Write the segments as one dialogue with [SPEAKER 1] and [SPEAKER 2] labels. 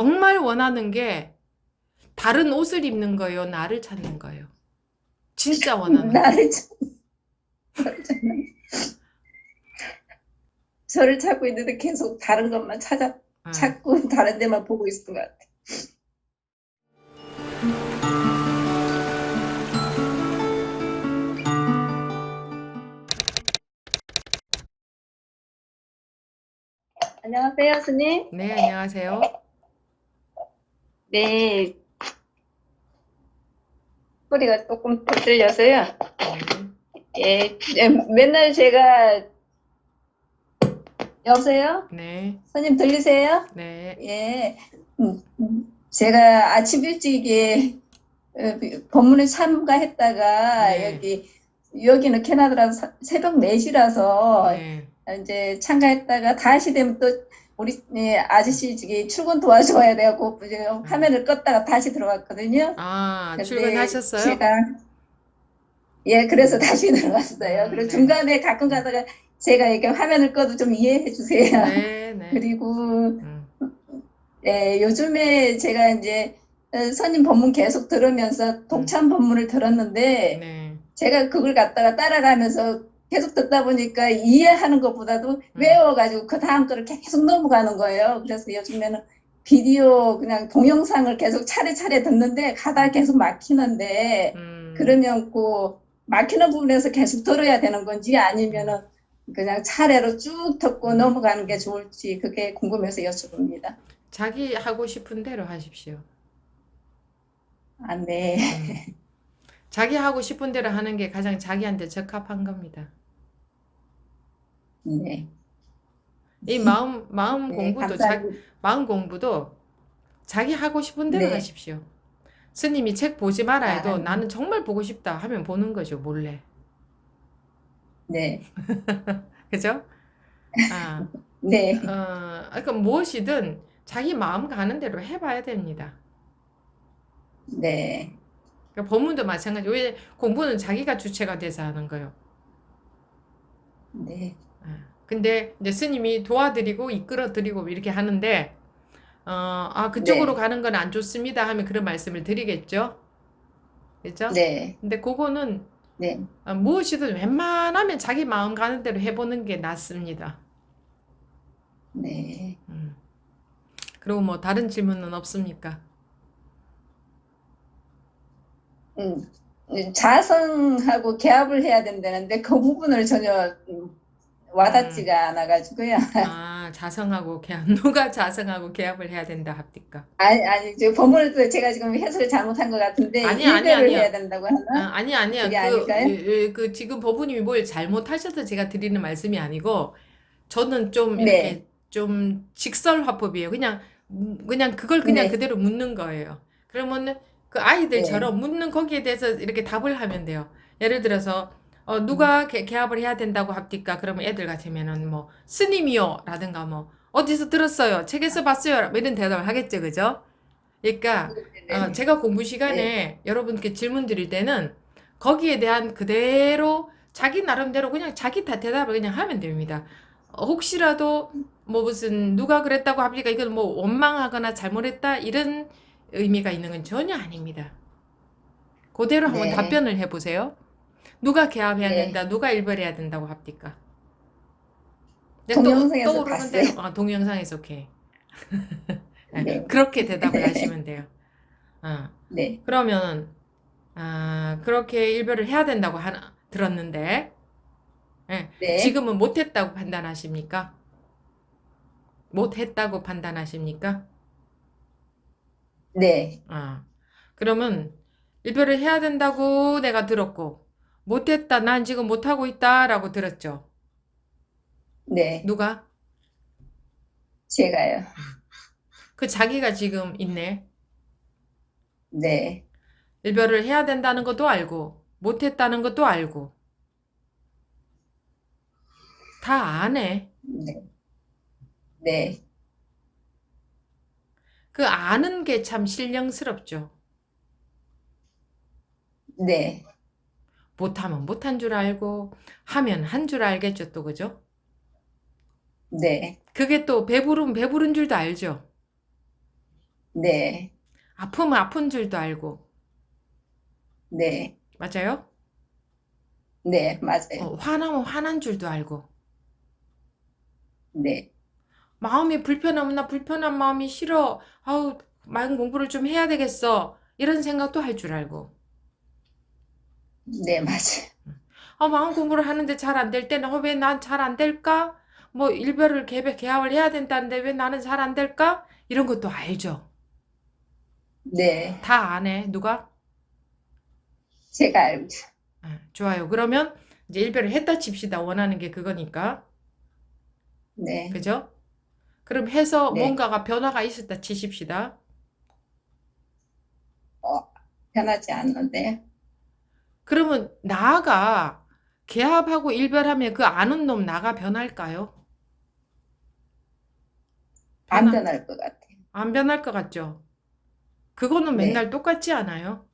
[SPEAKER 1] 정말 원하는 게 다른 옷을 입는 거예요? 나를 찾는 거예요? 진짜 원하는 거.
[SPEAKER 2] 나를 찾- 찾는 저를 찾고 있는데 계속 다른 것만 찾아
[SPEAKER 1] 응.
[SPEAKER 2] 찾고 다른 데만 보고 있었던 것 같아. 안녕하세요, 스님.
[SPEAKER 1] 네, 안녕하세요.
[SPEAKER 2] 네. 소리가 조금 더 들려서요.
[SPEAKER 1] 네,
[SPEAKER 2] 예, 예, 맨날 제가 여보세요?
[SPEAKER 1] 네,
[SPEAKER 2] 손님 들리세요?
[SPEAKER 1] 네,
[SPEAKER 2] 예. 음, 음. 제가 아침 일찍에 어, 법문에 참가했다가
[SPEAKER 1] 네.
[SPEAKER 2] 여기 여기는 캐나다라서 사- 새벽 4시라서
[SPEAKER 1] 네.
[SPEAKER 2] 이제 참가했다가 다시 되면 또 우리 예, 아저씨 저기 출근 도와줘야 되고 이제 화면을 껐다가 다시 들어갔거든요.
[SPEAKER 1] 아, 출근하셨어요?
[SPEAKER 2] 제가 예, 그래서 다시 들어갔어요.
[SPEAKER 1] 음,
[SPEAKER 2] 그리고
[SPEAKER 1] 네.
[SPEAKER 2] 중간에 가끔 가다가 제가 이렇게 화면을 꺼도 좀 이해해 주세요.
[SPEAKER 1] 네, 네.
[SPEAKER 2] 그리고
[SPEAKER 1] 음,
[SPEAKER 2] 예, 요즘에 제가 이제 어, 선임 법문 계속 들으면서 독참 법문을 들었는데
[SPEAKER 1] 네.
[SPEAKER 2] 제가 그걸 갖다가 따라가면서 계속 듣다 보니까 이해하는 것보다도
[SPEAKER 1] 음.
[SPEAKER 2] 외워가지고 그 다음 거를 계속 넘어가는 거예요. 그래서 요즘에는 비디오 그냥 동영상을 계속 차례차례 듣는데 가다 계속 막히는데
[SPEAKER 1] 음,
[SPEAKER 2] 그러면 그 막히는 부분에서 계속 들어야 되는 건지 아니면은 그냥 차례로 쭉 듣고 넘어가는 게 좋을지 그게 궁금해서 여쭤봅니다.
[SPEAKER 1] 자기 하고 싶은 대로 하십시오.
[SPEAKER 2] 아, 네.
[SPEAKER 1] 음. 자기 하고 싶은 대로 하는 게 가장 자기한테 적합한 겁니다.
[SPEAKER 2] 네.
[SPEAKER 1] 이 마음 마음
[SPEAKER 2] 네,
[SPEAKER 1] 공부도 자. 마음 공부도 자기 하고 싶은 대로
[SPEAKER 2] 네.
[SPEAKER 1] 하십시오. 스님이 책 보지 마라 해도
[SPEAKER 2] 아.
[SPEAKER 1] 나는 정말 보고 싶다 하면 보는 거죠, 몰래.
[SPEAKER 2] 네.
[SPEAKER 1] 그죠? 아,
[SPEAKER 2] 네.
[SPEAKER 1] 어, 그러니까 무엇이든 자기 마음 가는 대로 해봐야 됩니다.
[SPEAKER 2] 네.
[SPEAKER 1] 그러니까 법문도 마찬가지. 왜 공부는 자기가 주체가 돼서 하는 거예요.
[SPEAKER 2] 네.
[SPEAKER 1] 아, 근데 이제 스님이 도와드리고 이끌어드리고 이렇게 하는데, 어, 아, 그쪽으로
[SPEAKER 2] 네.
[SPEAKER 1] 가는 건 안 좋습니다 하면 그런 말씀을 드리겠죠? 그죠?
[SPEAKER 2] 네.
[SPEAKER 1] 근데 그거는
[SPEAKER 2] 네.
[SPEAKER 1] 어, 무엇이든 웬만하면 자기 마음 가는 대로 해보는 게 낫습니다.
[SPEAKER 2] 네.
[SPEAKER 1] 음. 그리고 뭐 다른 질문은 없습니까?
[SPEAKER 2] 음, 자성하고 개합을 해야 된다는데 그 부분을 전혀 음, 와닿지가 않아가지고요.
[SPEAKER 1] 아, 자성하고 계합. 누가 자성하고 계합을 해야 된다 합니까?
[SPEAKER 2] 아니, 아니, 저 법문을 또 제가 지금 해석을 잘못한 것 같은데
[SPEAKER 1] 아니야,
[SPEAKER 2] 일배를
[SPEAKER 1] 아니야.
[SPEAKER 2] 해야 된다고 하나?
[SPEAKER 1] 아, 아니, 아니야.
[SPEAKER 2] 그게
[SPEAKER 1] 그,
[SPEAKER 2] 아닐까요?
[SPEAKER 1] 그, 그 지금 법부님이 뭘 잘못하셔서 제가 드리는 말씀이 아니고, 저는 좀
[SPEAKER 2] 네.
[SPEAKER 1] 이렇게 좀 직설화법이에요. 그냥, 음, 그냥 그걸 그냥
[SPEAKER 2] 네.
[SPEAKER 1] 그대로 묻는 거예요. 그러면은 그 아이들처럼 묻는 거기에 대해서 이렇게 답을 하면 돼요. 예를 들어서, 어, 누가 개, 개합을 해야 된다고 합니까? 그러면 애들 같으면은 뭐, 스님이요. 라든가 뭐, 어디서 들었어요? 책에서 봤어요. 뭐 이런 대답을 하겠죠. 그죠? 그러니까, 어, 제가 공부 시간에 여러분께 질문 드릴 때는 거기에 대한 그대로 자기 나름대로 그냥 자기 다 대답을 그냥 하면 됩니다. 어, 혹시라도 뭐 무슨 누가 그랬다고 합니까? 이건 뭐 원망하거나 잘못했다 이런 의미가 있는 건 전혀 아닙니다. 그대로 한번
[SPEAKER 2] 네.
[SPEAKER 1] 답변을 해보세요. 누가 개합해야
[SPEAKER 2] 네.
[SPEAKER 1] 된다, 누가 일벌해야 된다고 합니까? 네, 또
[SPEAKER 2] 동영상에서
[SPEAKER 1] 떠오르는
[SPEAKER 2] 봤어요.
[SPEAKER 1] 대로 아, 동영상에서 오케이. 네,
[SPEAKER 2] 네.
[SPEAKER 1] 그렇게 대답을 하시면 돼요. 어.
[SPEAKER 2] 네.
[SPEAKER 1] 그러면 아, 그렇게 일별을 해야 된다고 하나 들었는데 예,
[SPEAKER 2] 네.
[SPEAKER 1] 지금은 못했다고 판단하십니까? 못했다고 판단하십니까?
[SPEAKER 2] 네.
[SPEAKER 1] 아, 그러면 일별을 해야 된다고 내가 들었고 못했다, 난 지금 못하고 있다 라고 들었죠.
[SPEAKER 2] 네.
[SPEAKER 1] 누가?
[SPEAKER 2] 제가요.
[SPEAKER 1] 그 자기가 지금 있네.
[SPEAKER 2] 네.
[SPEAKER 1] 일별을 해야 된다는 것도 알고 못했다는 것도 알고 다 아네.
[SPEAKER 2] 네. 네.
[SPEAKER 1] 그 아는 게 참 신령스럽죠.
[SPEAKER 2] 네.
[SPEAKER 1] 못하면 못한 줄 알고 하면 한 줄 알겠죠, 또 그죠?
[SPEAKER 2] 네.
[SPEAKER 1] 그게 또 배부른 배부른 줄도 알죠.
[SPEAKER 2] 네,
[SPEAKER 1] 아프면 아픈 줄도 알고.
[SPEAKER 2] 네,
[SPEAKER 1] 맞아요?
[SPEAKER 2] 네, 맞아요.
[SPEAKER 1] 어, 화나면 화난 줄도 알고.
[SPEAKER 2] 네,
[SPEAKER 1] 마음이 불편하면 나 불편한 마음이 싫어. 아우, 마음 공부를 좀 해야 되겠어. 이런 생각도 할 줄 알고.
[SPEAKER 2] 네, 맞아요.
[SPEAKER 1] 아, 마음 공부를 하는데 잘 안 될 때는 어, 왜 난 잘 안 될까? 뭐 일별을 개별 개합을 해야 된다는데 왜 나는 잘 안 될까? 이런 것도 알죠.
[SPEAKER 2] 네,
[SPEAKER 1] 다 아네. 누가?
[SPEAKER 2] 제가 알죠.
[SPEAKER 1] 아, 좋아요. 그러면 이제 일별을 했다 칩시다. 원하는 게 그거니까.
[SPEAKER 2] 네,
[SPEAKER 1] 그죠? 그럼 해서
[SPEAKER 2] 네.
[SPEAKER 1] 뭔가가 변화가 있었다 치십시다.
[SPEAKER 2] 변하지 않는데.
[SPEAKER 1] 그러면 나가 개합하고 일별하면 그 아는 놈 나가 변할까요?
[SPEAKER 2] 안
[SPEAKER 1] 변화-
[SPEAKER 2] 변할 것 같아요.
[SPEAKER 1] 안 변할 것 같죠? 그거는
[SPEAKER 2] 네.
[SPEAKER 1] 맨날 똑같지 않아요?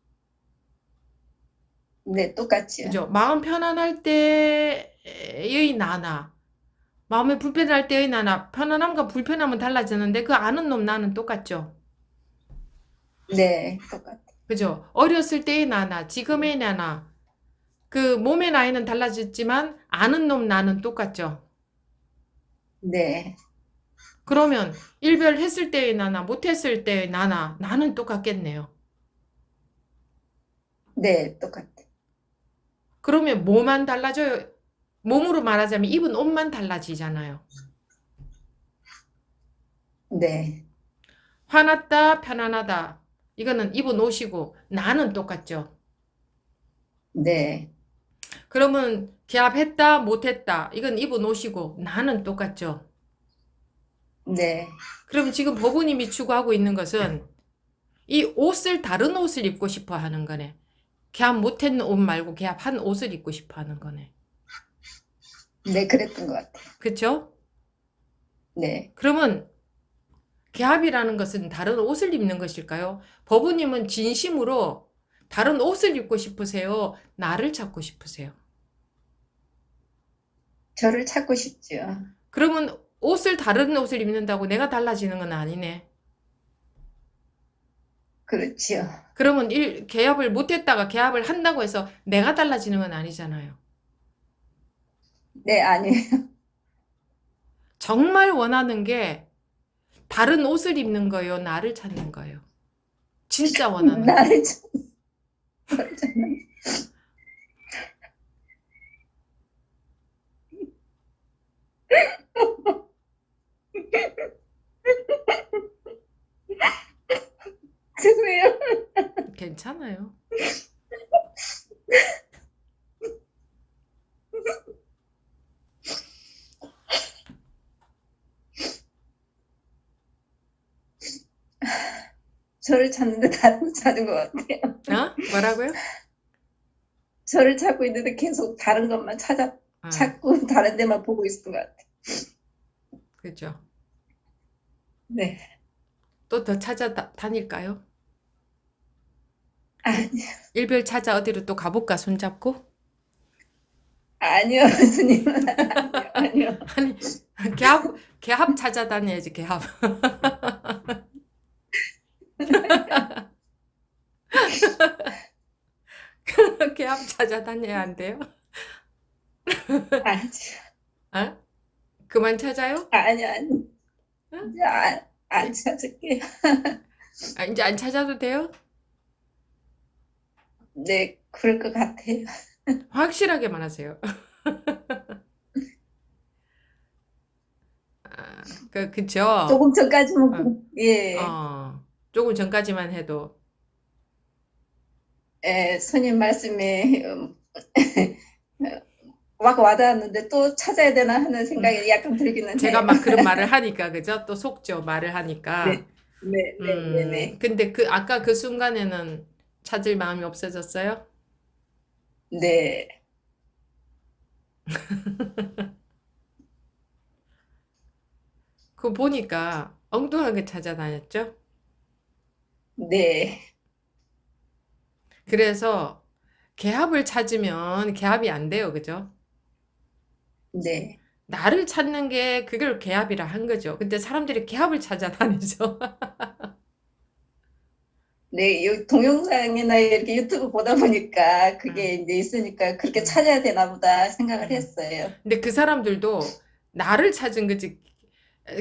[SPEAKER 2] 네, 똑같이요.
[SPEAKER 1] 그죠? 마음 편안할 때의 나나, 마음이 불편할 때의 나나, 편안함과 불편함은 달라지는데 그 아는 놈 나는 똑같죠?
[SPEAKER 2] 네, 똑같아요.
[SPEAKER 1] 그죠? 어렸을 때의 나나, 지금의 나나, 그 몸의 나이는 달라졌지만 아는 놈 나는 똑같죠?
[SPEAKER 2] 네,
[SPEAKER 1] 그러면 일별했을 때의 나나, 못했을 때의 나나, 나는 똑같겠네요.
[SPEAKER 2] 네, 똑같아요.
[SPEAKER 1] 그러면 뭐만 달라져요? 몸으로 말하자면 입은 옷만 달라지잖아요.
[SPEAKER 2] 네,
[SPEAKER 1] 화났다, 편안하다. 이거는 입은 옷이고 나는 똑같죠.
[SPEAKER 2] 네,
[SPEAKER 1] 그러면 개합했다, 못했다. 이건 입은 옷이고 나는 똑같죠.
[SPEAKER 2] 네,
[SPEAKER 1] 그럼 지금 법우님이 추구하고 있는 것은 이 옷을 다른 옷을 입고 싶어 하는 거네. 개합 못했는 옷 말고 개합한 옷을 입고 싶어 하는 거네.
[SPEAKER 2] 네, 그랬던 것 같아요.
[SPEAKER 1] 그쵸?
[SPEAKER 2] 네,
[SPEAKER 1] 그러면 개합이라는 것은 다른 옷을 입는 것일까요? 법우님은 진심으로 다른 옷을 입고 싶으세요? 나를 찾고 싶으세요?
[SPEAKER 2] 저를 찾고 싶죠.
[SPEAKER 1] 그러면 옷을 다른 옷을 입는다고 내가 달라지는 건 아니네.
[SPEAKER 2] 그렇지요.
[SPEAKER 1] 그러면 일, 개합을 못했다가 개합을 한다고 해서 내가 달라지는 건 아니잖아요.
[SPEAKER 2] 네, 아니에요.
[SPEAKER 1] 정말 원하는 게 다른 옷을 입는 거예요? 나를 찾는 거예요? 진짜 원하는 거.
[SPEAKER 2] 나를 찾- 죄송해요.
[SPEAKER 1] 괜찮아요.
[SPEAKER 2] 저를 찾는데 다른 찾은 것 같아요.
[SPEAKER 1] 어? 뭐라고요?
[SPEAKER 2] 저를 찾고 있는데 계속 다른 것만 찾아
[SPEAKER 1] 어,
[SPEAKER 2] 찾고 다른 데만 보고 있었던 것 같아요.
[SPEAKER 1] 그죠.
[SPEAKER 2] 네.
[SPEAKER 1] 또 더 찾아 다, 다닐까요?
[SPEAKER 2] 아니요,
[SPEAKER 1] 일별 찾아 어디로 또 가볼까? 손잡고?
[SPEAKER 2] 아니요, 스님은 아니요, 아니요.
[SPEAKER 1] 아니, 개합, 개합 찾아다녀야지, 개합. 개합 찾아다녀야 안 돼요?
[SPEAKER 2] 아니요,
[SPEAKER 1] 어? 그만 찾아요?
[SPEAKER 2] 아니요, 아니요. 이제 안, 안 찾을게요.
[SPEAKER 1] 아, 이제 안 찾아도 돼요?
[SPEAKER 2] 네, 그럴 것 같아요.
[SPEAKER 1] 확실하게 말하세요. 아, 그, 그쵸?
[SPEAKER 2] 조금 전까지는, 예,
[SPEAKER 1] 어, 조금 전까지만 해도.
[SPEAKER 2] 예, 스님 말씀에 음, 막 와닿았는데 또 찾아야 되나 하는 생각이 약간 들기는
[SPEAKER 1] 제가
[SPEAKER 2] 해요.
[SPEAKER 1] 막 그런 말을 하니까, 그죠? 또 속죠, 말을 하니까.
[SPEAKER 2] 네, 네, 네, 네, 네.
[SPEAKER 1] 음, 근데 그, 아까 그 순간에는 찾을 마음이 없어졌어요?
[SPEAKER 2] 네,
[SPEAKER 1] 그거 보니까 엉뚱하게 찾아다녔죠?
[SPEAKER 2] 네,
[SPEAKER 1] 그래서 개합을 찾으면 개합이 안 돼요, 그죠?
[SPEAKER 2] 네,
[SPEAKER 1] 나를 찾는 게 그걸 개합이라 한 거죠. 근데 사람들이 개합을 찾아다니죠.
[SPEAKER 2] 네, 이 동영상이나 이렇게 유튜브 보다 보니까 그게
[SPEAKER 1] 음.
[SPEAKER 2] 이제 있으니까 그렇게 찾아야 되나 보다 생각을 했어요.
[SPEAKER 1] 근데 그 사람들도 나를 찾은 거지.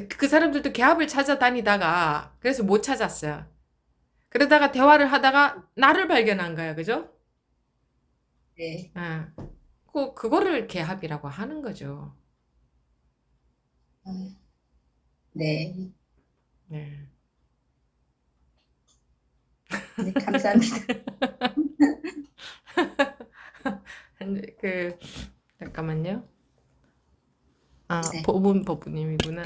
[SPEAKER 1] 그 사람들도 개합을 찾아다니다가 그래서 못 찾았어요. 그러다가 대화를 하다가 나를 발견한 거야, 그죠?
[SPEAKER 2] 네,
[SPEAKER 1] 아, 그 그거를 개합이라고 하는 거죠.
[SPEAKER 2] 음, 네,
[SPEAKER 1] 네.
[SPEAKER 2] 네, 감사합니다.
[SPEAKER 1] 그 잠깐만요. 아,
[SPEAKER 2] 네.
[SPEAKER 1] 보분 법부님이구나.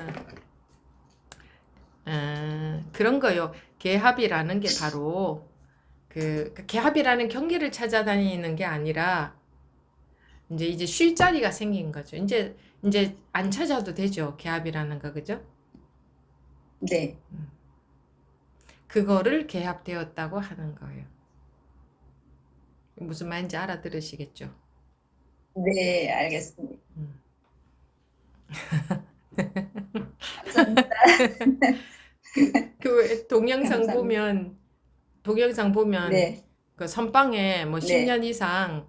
[SPEAKER 1] 아, 그런 거요. 개합이라는 게 바로 그, 그 개합이라는 경계를 찾아다니는 게 아니라 이제 이제 쉴 자리가 생긴 거죠. 이제 이제 안 찾아도 되죠. 개합이라는 거 그죠?
[SPEAKER 2] 네,
[SPEAKER 1] 그거를 개합되었다고 하는 거예요. 무슨 말인지 알아들으시겠죠?
[SPEAKER 2] 네, 알겠습니다.
[SPEAKER 1] 음.
[SPEAKER 2] 감사합니다.
[SPEAKER 1] 그 동영상
[SPEAKER 2] 감사합니다.
[SPEAKER 1] 보면 동영상 보면
[SPEAKER 2] 네,
[SPEAKER 1] 그 선방에 뭐
[SPEAKER 2] 네.
[SPEAKER 1] 10년 이상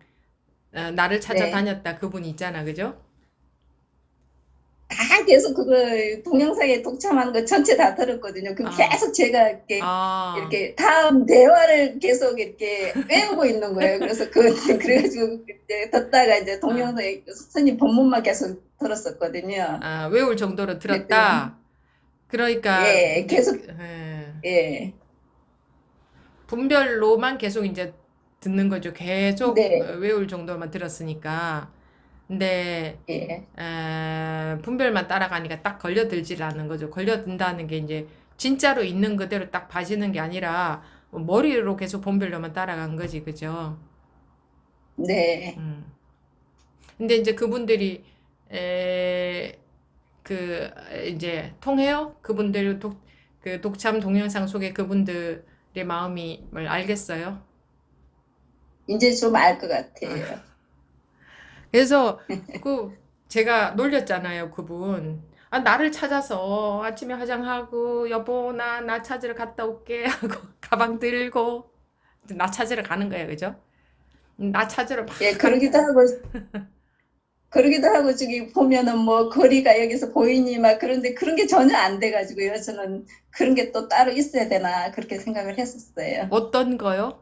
[SPEAKER 1] 어, 나를 찾아다녔다 그분 있잖아 그죠?
[SPEAKER 2] 다 계속 그거 동영상에 독참한 거 전체 다 들었거든요. 그
[SPEAKER 1] 아.
[SPEAKER 2] 계속 제가 이렇게
[SPEAKER 1] 아,
[SPEAKER 2] 이렇게 다음 대화를 계속 이렇게 외우고 있는 거예요. 그래서 그 그래가지고 이제 듣다가 이제 동영상에 스님 본문만 계속 들었었거든요.
[SPEAKER 1] 아, 외울 정도로 들었다. 그러니까
[SPEAKER 2] 예, 계속-
[SPEAKER 1] 그- 예,
[SPEAKER 2] 예,
[SPEAKER 1] 분별로만 계속 이제 듣는 거죠. 계속
[SPEAKER 2] 네.
[SPEAKER 1] 어, 외울 정도만 들었으니까. 근데
[SPEAKER 2] 예,
[SPEAKER 1] 에, 분별만 따라가니까 딱 걸려들질 않는 거죠. 걸려든다는 게 이제 진짜로 있는 그대로 딱 봐지는 게 아니라 머리로 계속 분별로만 따라간 거지, 그죠?
[SPEAKER 2] 네,
[SPEAKER 1] 음. 근데 이제 그분들이 에, 그 이제 통해요? 그분들 독, 그 독참 동영상 속에 그분들의 마음이 뭘 알겠어요?
[SPEAKER 2] 이제 좀 알 것 같아요.
[SPEAKER 1] 그래서 그 제가 놀렸잖아요, 그분. 아, 나를 찾아서 아침에 화장하고 여보 나 나 찾으러 갔다 올게 하고 가방 들고 나 찾으러 가는 거예요, 그죠? 나 찾으러 막
[SPEAKER 2] 예, 그러기도 하고 그러기도 하고 저기 보면은 뭐 거리가 여기서 보이니 막 그런데 그런 게 전혀 안 돼가지고요. 저는 그런 게 또 따로 있어야 되나 그렇게 생각을 했었어요.
[SPEAKER 1] 어떤 거요?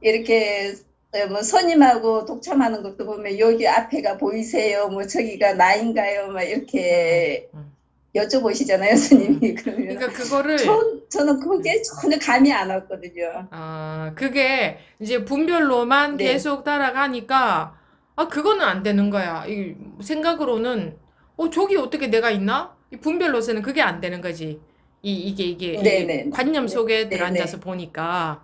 [SPEAKER 2] 이렇게 어, 뭐 선임하고 독참하는 것도 보면 여기 앞에가 보이세요? 뭐 저기가 나인가요? 막 이렇게
[SPEAKER 1] 음.
[SPEAKER 2] 여쭤보시잖아요, 스님이. 그러면
[SPEAKER 1] 그러니까 그거를
[SPEAKER 2] 저, 저는 그게 전혀 감이 안 왔거든요.
[SPEAKER 1] 아, 그게 이제 분별로만
[SPEAKER 2] 네.
[SPEAKER 1] 계속 따라가니까 아, 그거는 안 되는 거야. 이 생각으로는 어, 저기 어떻게 내가 있나? 이 분별로서는 그게 안 되는 거지. 이 이게 이게 이
[SPEAKER 2] 네네.
[SPEAKER 1] 관념 속에
[SPEAKER 2] 네,
[SPEAKER 1] 들어앉아서 보니까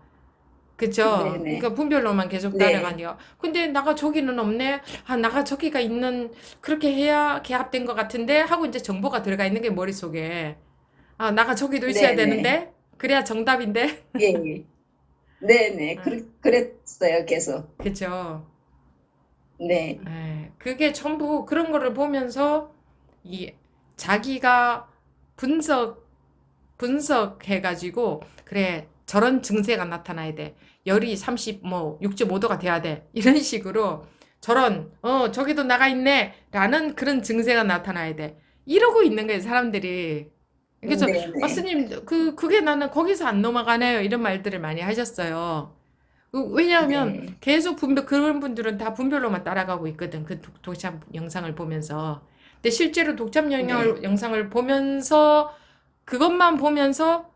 [SPEAKER 1] 그쵸?
[SPEAKER 2] 네네.
[SPEAKER 1] 그러니까 분별로만 계속
[SPEAKER 2] 네.
[SPEAKER 1] 따라가니까. 근데 나가 저기는 없네. 아, 나가 저기가 있는 그렇게 해야 개합된 것 같은데 하고 이제 정보가 들어가 있는 게 머릿속에. 아, 나가 저기도 있어야
[SPEAKER 2] 네네.
[SPEAKER 1] 되는데 그래야 정답인데.
[SPEAKER 2] 예, 예. 네네.
[SPEAKER 1] 아.
[SPEAKER 2] 그, 그랬어요, 계속.
[SPEAKER 1] 그죠?
[SPEAKER 2] 네.
[SPEAKER 1] 예, 그게 전부 그런 거를 보면서 이 자기가 분석 분석해가지고 그래 저런 증세가 나타나야 돼 열이 30 뭐 6.5도가 돼야 돼 이런 식으로 저런 어 저기도 나가 있네 라는 그런 증세가 나타나야 돼 이러고 있는 거예요 사람들이 그래서
[SPEAKER 2] 네네.
[SPEAKER 1] 아, 스님, 그, 그게 나는 거기서 안 넘어가네요. 이런 말들을 많이 하셨어요. 그, 왜냐하면
[SPEAKER 2] 네.
[SPEAKER 1] 계속 분별, 그런 분들은 다 분별로만 따라가고 있거든. 그 독, 독참 영상을 보면서. 근데 실제로 독참 영상을, 영상을 보면서, 그것만 보면서 훅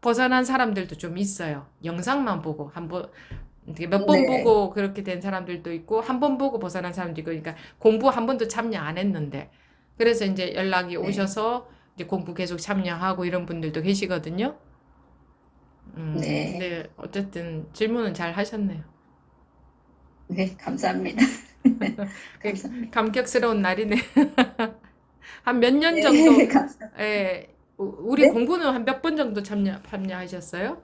[SPEAKER 1] 벗어난 사람들도 좀 있어요. 영상만 보고, 한 번, 몇번
[SPEAKER 2] 네.
[SPEAKER 1] 보고 그렇게 된 사람들도 있고, 한 번 보고 벗어난 사람도 있고, 그러니까 공부 한 번도 참여 안 했는데. 그래서 이제 연락이
[SPEAKER 2] 네.
[SPEAKER 1] 오셔서 이제 공부 계속 참여하고 이런 분들도 계시거든요. 음,
[SPEAKER 2] 네.
[SPEAKER 1] 근데 어쨌든 질문은 잘 하셨네요.
[SPEAKER 2] 네, 감사합니다.
[SPEAKER 1] 그
[SPEAKER 2] 감사합니다.
[SPEAKER 1] 감격스러운 날이네. 한 몇년
[SPEAKER 2] 네,
[SPEAKER 1] 정도,
[SPEAKER 2] 감사합니다.
[SPEAKER 1] 에, 우- 우리
[SPEAKER 2] 네?
[SPEAKER 1] 공부는 한 몇 번 정도 참여, 참여하셨어요?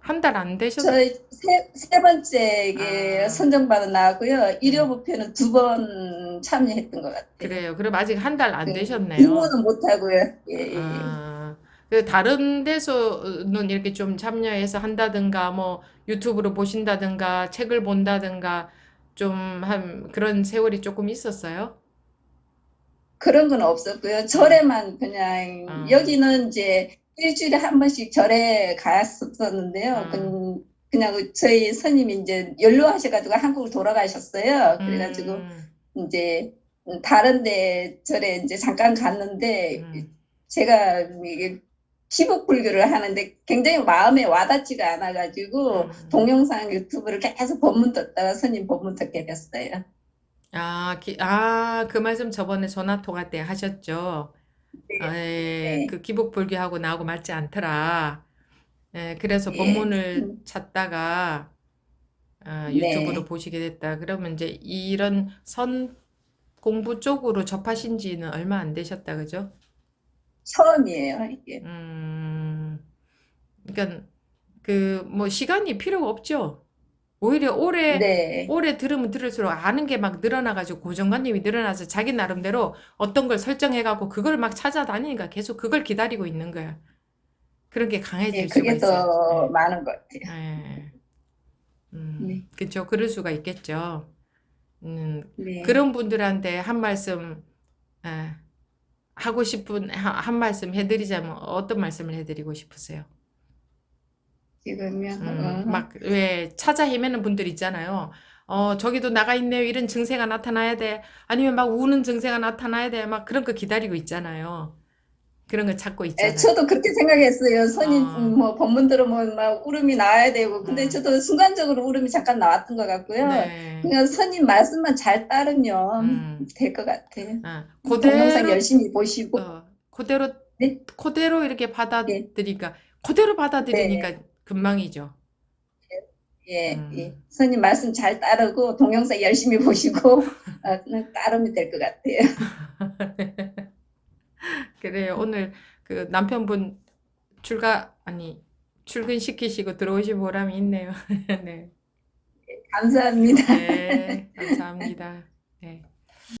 [SPEAKER 1] 한 달 안 되셨어요?
[SPEAKER 2] 저희 세, 세 번째 이게
[SPEAKER 1] 아.
[SPEAKER 2] 선정받아 나왔고요. 일요부표는 두 번 참여했던 것 같아요.
[SPEAKER 1] 그래요. 그럼 아직 한
[SPEAKER 2] 달안그
[SPEAKER 1] 되셨네요.
[SPEAKER 2] 공부는 못하고요. 예, 예.
[SPEAKER 1] 아, 그 다른 데서는 이렇게 좀 참여해서 한다든가 뭐 유튜브로 보신다든가 책을 본다든가 좀 한 그런 세월이 조금 있었어요?
[SPEAKER 2] 그런 건 없었고요. 절에만 그냥
[SPEAKER 1] 아.
[SPEAKER 2] 여기는 이제 일주일에 한 번씩 절에 갔었었는데요.
[SPEAKER 1] 아.
[SPEAKER 2] 그- 그냥 그 저희 스님이 이제 연로하셔가지고 한국을 돌아가셨어요. 그래가지고
[SPEAKER 1] 음,
[SPEAKER 2] 이제 다른데 절에 이제 잠깐 갔는데
[SPEAKER 1] 음.
[SPEAKER 2] 제가 이게 기복불교를 하는데 굉장히 마음에 와닿지가 않아가지고
[SPEAKER 1] 음.
[SPEAKER 2] 동영상 유튜브를 계속 법문 듣다가 스님 법문 듣게 됐어요.
[SPEAKER 1] 아, 기, 아, 그 말씀 저번에 전화 통화 때 하셨죠? 아, 예,
[SPEAKER 2] 네.
[SPEAKER 1] 그 기복 불교하고 나하고 맞지 않더라. 예, 그래서
[SPEAKER 2] 예.
[SPEAKER 1] 법문을
[SPEAKER 2] 음.
[SPEAKER 1] 찾다가 아,
[SPEAKER 2] 네.
[SPEAKER 1] 유튜브로 보시게 됐다. 그러면 이제 이런 선 공부 쪽으로 접하신 지는 얼마 안 되셨다, 그죠?
[SPEAKER 2] 처음이에요, 이게.
[SPEAKER 1] 음, 그러니까 그 뭐 시간이 필요가 없죠. 오히려 오래
[SPEAKER 2] 네.
[SPEAKER 1] 오래 들으면 들을수록 아는 게 막 늘어나가지고 고정관념이 늘어나서 자기 나름대로 어떤 걸 설정해갖고 그걸 막 찾아다니니까 계속 그걸 기다리고 있는 거야. 그런 게
[SPEAKER 2] 예,
[SPEAKER 1] 강해질 수가
[SPEAKER 2] 그게 더
[SPEAKER 1] 있어요.
[SPEAKER 2] 많은 것 같아요.
[SPEAKER 1] 예. 예. 음,
[SPEAKER 2] 네.
[SPEAKER 1] 그쵸. 그럴 수가 있겠죠. 음,
[SPEAKER 2] 네.
[SPEAKER 1] 그런 분들한테 한 말씀, 예, 하고 싶은, 하- 한 말씀 해드리자면 어떤 말씀을 해드리고 싶으세요?
[SPEAKER 2] 지금요.
[SPEAKER 1] 음,
[SPEAKER 2] 어,
[SPEAKER 1] 막, 왜, 찾아 헤매는 분들 있잖아요. 어, 저기도 나가 있네요. 이런 증세가 나타나야 돼. 아니면 막 우는 증세가 나타나야 돼. 막 그런 거 기다리고 있잖아요. 그런 거 찾고
[SPEAKER 2] 예,
[SPEAKER 1] 있잖아요.
[SPEAKER 2] 저도 그렇게 생각했어요. 선임
[SPEAKER 1] 아.
[SPEAKER 2] 뭐 법문 들으면 막 울음이 나와야 되고, 근데
[SPEAKER 1] 음.
[SPEAKER 2] 저도 순간적으로 울음이 잠깐 나왔던 것 같고요.
[SPEAKER 1] 네.
[SPEAKER 2] 그냥 선임 말씀만 잘 따르면
[SPEAKER 1] 음.
[SPEAKER 2] 될것 같아요.
[SPEAKER 1] 아,
[SPEAKER 2] 동영상
[SPEAKER 1] 그대로,
[SPEAKER 2] 열심히 보시고,
[SPEAKER 1] 어, 그대로,
[SPEAKER 2] 네.
[SPEAKER 1] 그대로 이렇게 받아들이니까, 그대로 받아들이니까 금방이죠.
[SPEAKER 2] 예,
[SPEAKER 1] 음.
[SPEAKER 2] 예. 선임 말씀 잘 따르고 동영상 열심히 보시고 어, 따르면 될 것 같아요.
[SPEAKER 1] 그래요. 오늘 그 남편분 출가, 아니, 출근 시키시고 들어오신 보람이 있네요. 네.
[SPEAKER 2] 감사합니다.
[SPEAKER 1] 네, 감사합니다. 네.